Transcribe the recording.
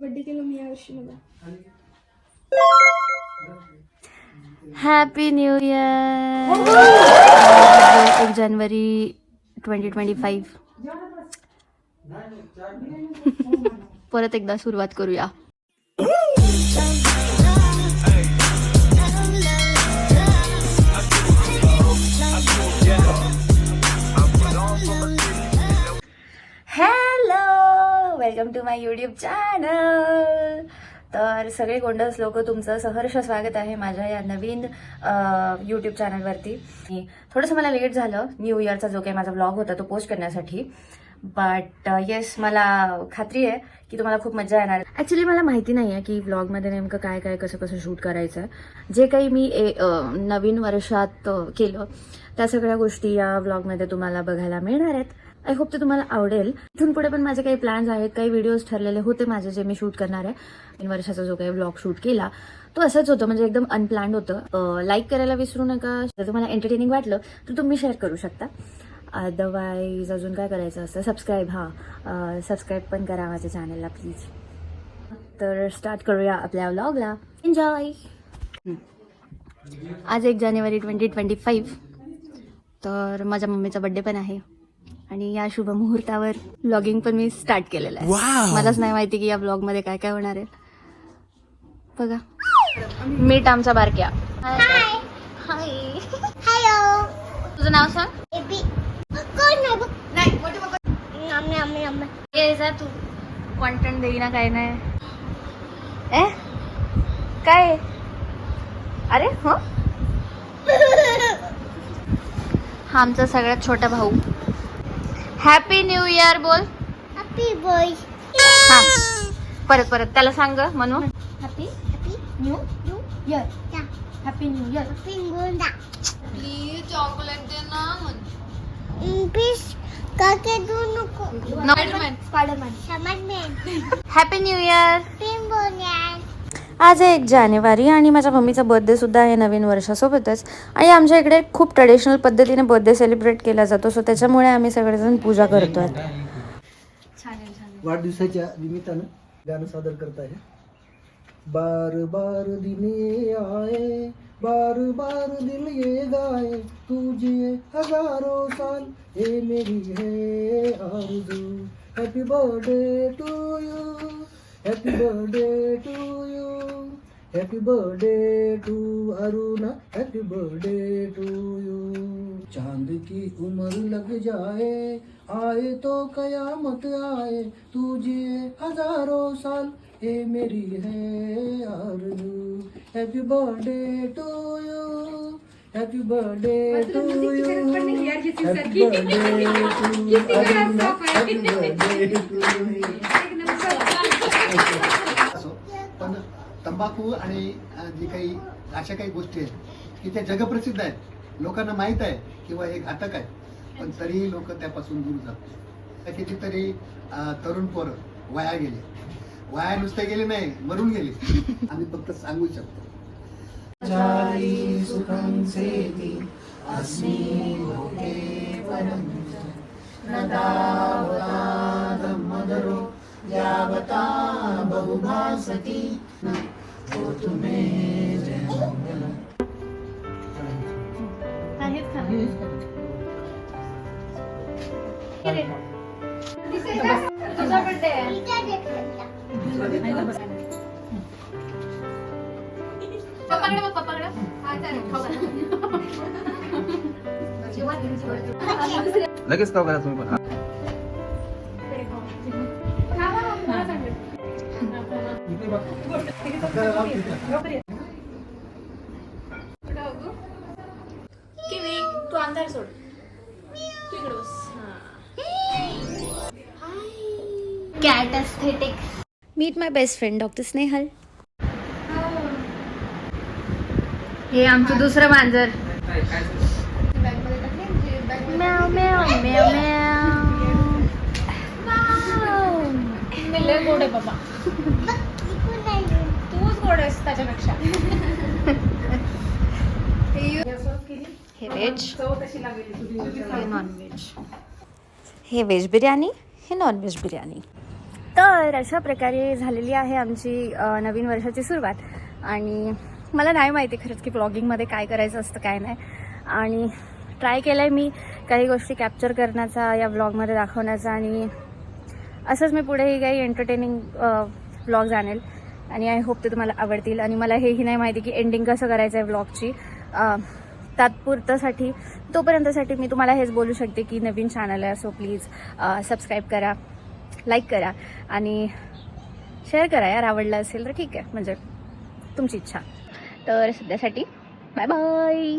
Birthday केलं मी यावर्षी मला हॅपी न्यू इयर एक जानेवारी ट्वेंटी ट्वेंटी फाईव्ह परत एकदा सुरुवात करूया. Welcome to my YouTube channel. तर सगळे गोंडस लोक तुमचं सहर्ष स्वागत आहे माझ्या या नवीन यूट्यूब चॅनलवरती. थोडंसं मला लेट झालं न्यू इयरचा जो काही माझा ब्लॉग होता तो पोस्ट करण्यासाठी. बट येस मला खात्री आहे की तुम्हाला खूप मजा येणार. ॲक्च्युली मला माहिती नाही आहे की व्लॉगमध्ये नेमकं काय काय कसं कसं शूट करायचं. आहे जे काही मी ए, नवीन वर्षात केलं त्या सगळ्या गोष्टी या व्लॉगमध्ये तुम्हाला बघायला मिळणार आहेत. आय होप ते तुम्हाला आवडेल. इथून पुढे पण माझे काही प्लॅन्स आहेत काही व्हिडिओज ठरलेले होते माझे जे मी शूट करणार आहे. तीन वर्षाचा जो काही ब्लॉग शूट केला तो असंच होतं म्हणजे एकदम अनप्लॅन्ड होतं. लाईक करायला विसरू नका. जर तुम्हाला एंटरटेनिंग वाटलं तर तुम्ही शेअर करू शकता. अदरवाईज अजून काय करायचं असतं? सबस्क्राईब हां. सबस्क्राईब पण करा माझ्या चॅनलला प्लीज तर स्टार्ट करूया आपल्या व्लॉगला एन्जॉय आज एक जानेवारी ट्वेंटी ट्वेंटी फाईव्ह तर माझ्या मम्मीचा बड्डे पण आहे. आणि या शुभ मुहूर्तावर ब्लॉगिंग पण मी स्टार्ट केलेलं आहे. मलाच नाही माहिती की या ब्लॉगमध्ये काय काय होणार आहे. बघा. मीट आमचा बारक्या. हाय हॅलो तुझं नाव सांग. तू. कॉन्टेंट देईना काय नाही. ए? काय? अरे हो? हा आमचा सगळ्यात छोटा भाऊ. हॅपी न्यू इयर बोल. हॅपी बॉय हा. परत परत. त्याला सांग ग, म्हणू happy happy new new year happy new year please chocolate दे ना दू नको. स्पायडरमॅन हॅपी न्यू इयर आज आहे एक जानेवारी आणि माझ्या मम्मीचा बर्थडेसुद्धा आहे नवीन वर्षासोबतच. आणि आमच्या इकडे खूप ट्रेडिशनल पद्धतीने बर्थडे सेलिब्रेट केला जातो. सो त्याच्यामुळे आम्ही सगळेजण पूजा करतो वाढदिवसाच्या निमित्तानं गाणं सादर करत आहे. बार बार दिने आए बार बार दिल ये गाए तुझे हजारो साल ये मेरी है आरज़ू. Happy birthday to you happy birthday to you happy birthday to Aruna happy birthday to you चाँद की उम्र लग जाए आए तो कयामत आए तू जिए हज़ारों साल ये मेरी है आरज़ू। Happy birthday to you happy birthday to you happy birthday to happy birthday to तंबाखू आणि जे जी काही अशा काही गोष्टी आहेत की त्या जगप्रसिद्ध आहेत. लोकांना माहीत आहे किंवा हे घातक आहे. पण तरीही लोक त्यापासून दूर जातात तर कितीतरी तरुण पोरं वाया गेले. वाया नुसते गेले नाही मरून गेले. आम्ही फक्त सांगू शकतो. इथे बहुभासती. लगेच का करा तुम्ही पण? तू अंधार सोड. तू इकडे बस cat aesthetics meet my best friend doctor Snehal हे आमचं दुसरं मांजर. म्याव म्याव म्याव म्याव लय गोड आहे बाबा. त्याच्यापेक्षा. हे व्हेज हे नॉन व्हेज हे व्हेज बिर्याणी हे नॉन व्हेज बिर्याणी तर अशा प्रकारे झालेली आहे आमची नवीन वर्षाची सुरुवात. आणि मला नाही माहिती खरंच की ब्लॉगिंगमध्ये काय करायचं असतं काय नाही. आणि ट्राय केलं आहे मी काही गोष्टी कॅप्चर करण्याचा या ब्लॉगमध्ये दाखवण्याचा. आणि असंच मी पुढेही काही एंटरटेनिंग ब्लॉग्स आणेल. आणि आय होप ते तुम्हाला आवडतील. आणि मला हेही नाही माहिती की एंडिंग कसं करायचं आहे ब्लॉगची तात्पुरतासाठी तोपर्यंतसाठी मी तुम्हाला हेच बोलू शकते की नवीन चॅनल आहे सो प्लीज सबस्क्राईब करा लाईक करा आणि शेअर करा यार आवडलं असेल तर ठीक आहे. म्हणजे तुमची इच्छा. तर सध्यासाठी बाय बाय